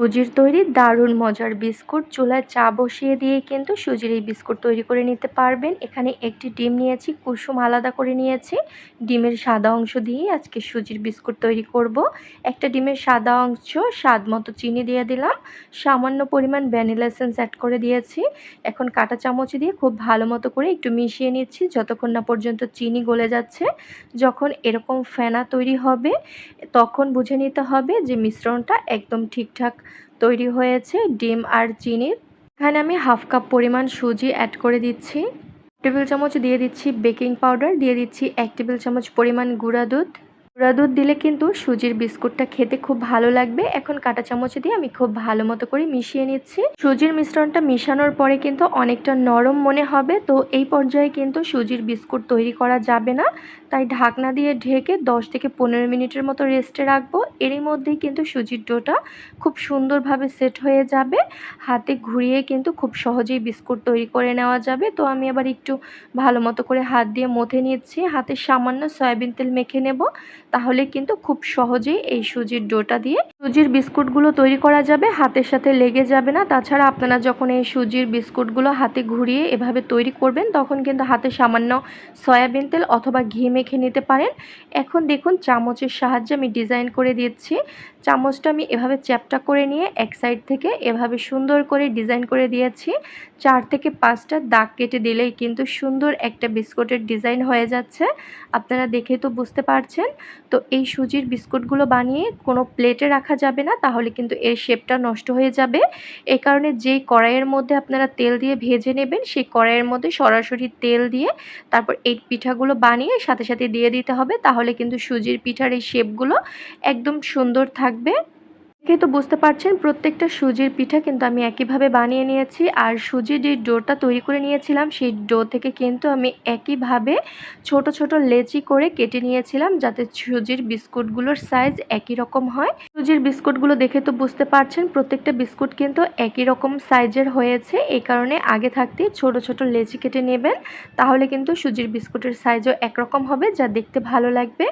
সুজির তৈরি দারুণ মজার বিস্কুট। চুলায় চা বসিয়ে দিয়ে কিন্তু সুজির এই বিস্কুট তৈরি করে নিতে পারবেন। এখানে একটি ডিম নিয়েছি, কুসুম আলাদা করে নিয়েছি। ডিমের সাদা অংশ দিয়ে আজকে সুজির বিস্কুট তৈরি করব। একটা ডিমের সাদা অংশ স্বাদ মতো চিনি দিয়ে দিলাম। সামান্য পরিমাণ ভ্যানিলা এসেন্স অ্যাড করে দিয়েছি। এখন কাঁটা চামচ দিয়ে খুব ভালো মতো করে একটু মিশিয়ে নিচ্ছি, যতক্ষণ না পর্যন্ত চিনি গলে যাচ্ছে। যখন এরকম ফেনা তৈরি হবে, তখন বুঝে নিতে হবে যে মিশ্রণটা একদম ঠিকঠাক তৈরি হয়েছে ডিম আর চিনির এখানে আমি হাফ কাপ পরিমাণ সুজি অ্যাড করে দিচ্ছি। টেবিল চামচ দিয়ে দিচ্ছি বেকিং পাউডার দিয়ে দিচ্ছি এক টেবিল চামচ পরিমাণ গুঁড়া দুধ। গুঁড়া দুধ দিলে কিন্তু সুজির বিস্কুটটা খেতে খুব ভালো লাগবে। এখন কাঁটা চামচ দিয়ে আমি খুব ভালো মতো করে মিশিয়ে নিচ্ছি। সুজির মিশ্রণটা মিশানোর পরে কিন্তু অনেকটা নরম মনে হবে। তো এই পর্যায়ে কিন্তু সুজির বিস্কুট তৈরি করা যাবে না। তাই ঢাকনা দিয়ে ঢেকে 10 থেকে পনেরো মিনিটের মতো রেস্টে রাখব। এরই মধ্যেই কিন্তু সুজির ডোটা খুব সুন্দরভাবে সেট হয়ে যাবে। হাতে ঘুরিয়ে কিন্তু খুব সহজেই বিস্কুট তৈরি করে নেওয়া যাবে। তো আমি আবার একটু ভালো মতো করে হাত দিয়ে মথে নিচ্ছি। হাতে সামান্য সয়াবিন তেল মেখে নেব। তাহলে কিন্তু খুব সহজেই এই সুজির ডোটা দিয়ে সুজির বিস্কুটগুলো তৈরি করা যাবে, হাতের সাথে লেগে যাবে না। তাছাড়া আপনারা যখন এই সুজির বিস্কুটগুলো হাতে ঘুরিয়ে এভাবে তৈরি করবেন, তখন কিন্তু হাতে সামান্য সয়াবিন তেল অথবা ঘি মেখে নিতে পারেন। এখন দেখুন চামচের সাহায্যে আমি ডিজাইন করে দিচ্ছি। চামচটা আমি এভাবে চ্যাপটা করে নিয়ে এক সাইড থেকে এভাবে সুন্দর করে ডিজাইন করে দিয়েছি। চার থেকে পাঁচটা দাগ কেটে দিলেই কিন্তু সুন্দর একটা বিস্কুটের ডিজাইন হয়ে যাচ্ছে। আপনারা দেখে তো বুঝতে পারছেন। তো এই সুজির বিস্কুটগুলো বানিয়ে কোনো প্লেটে রাখা যাবে না, তাহলে কিন্তু এর শেপটা নষ্ট হয়ে যাবে। এ কারণে যেই কড়াইয়ের মধ্যে আপনারা তেল দিয়ে ভেজে নেবেন, সেই কড়াইয়ের মধ্যে সরাসরি তেল দিয়ে তারপর এই পিঠাগুলো বানিয়ে সাথে সাথে দিয়ে দিতে হবে, তাহলে কিন্তু সুজির পিঠার এই শেপগুলো একদম সুন্দর থাকবে। দেখে তো বুঝতে পারছেন, প্রত্যেকটা সুজির পিঠা কিন্তু আমি একইভাবে বানিয়ে নিয়েছি। আর সুজির যে ডোটা তৈরি করে নিয়েছিলাম, সেই ডো থেকে কিন্তু আমি একইভাবে ছোট ছোট লেচি করে কেটে নিয়েছিলাম যাতে সুজির বিস্কুটগুলোর সাইজ একই রকম হয়। সুজির বিস্কুটগুলো দেখে তো বুঝতে পারছেন, প্রত্যেকটা বিস্কুট কিন্তু একই রকম সাইজের হয়েছে। এই কারণে আগে থাকতে ছোট ছোট লেচি কেটে নেবেন, তাহলে কিন্তু সুজির বিস্কুটের সাইজও একরকম হবে, যা দেখতে ভালো লাগবে।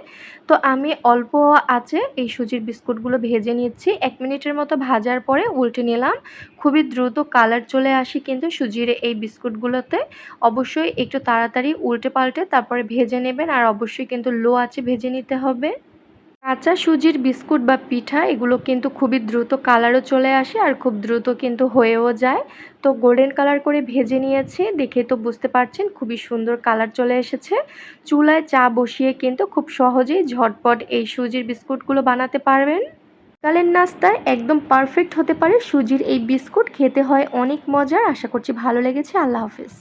তো আমি অল্প আছে, এই সুজির বিস্কুটগুলো ভেজে নিচ্ছি। এক মিনিটের মতো ভাজার পরে উল্টে নিলাম। খুবই দ্রুত কালার চলে আসি কিন্তু সুজির এই বিস্কুটগুলোতে। অবশ্যই একটু তাড়াতাড়ি উল্টে পাল্টে তারপরে ভেজে নেবেন আর অবশ্যই কিন্তু লো আছে ভেজে নিতে হবে। কাঁচা সুজির বিস্কুট বা পিঠা, এগুলো কিন্তু খুবই দ্রুত কালারও চলে আসে আর খুব দ্রুত কিন্তু হয়েও যায়। তো গোল্ডেন কালার করে ভেজে নিয়েছি, দেখে তো বুঝতে পারছেন খুবই সুন্দর কালার চলে এসেছে। চুলায় চা বসিয়ে কিন্তু খুব সহজেই ঝটপট এই সুজির বিস্কুটগুলো বানাতে পারবেন। সকালের নাস্তায় একদম পারফেক্ট হতে পারে সুজির এই বিস্কুট। খেতে হয় অনেক মজার। আশা করছি ভালো লেগেছে। আল্লাহ হাফিজ।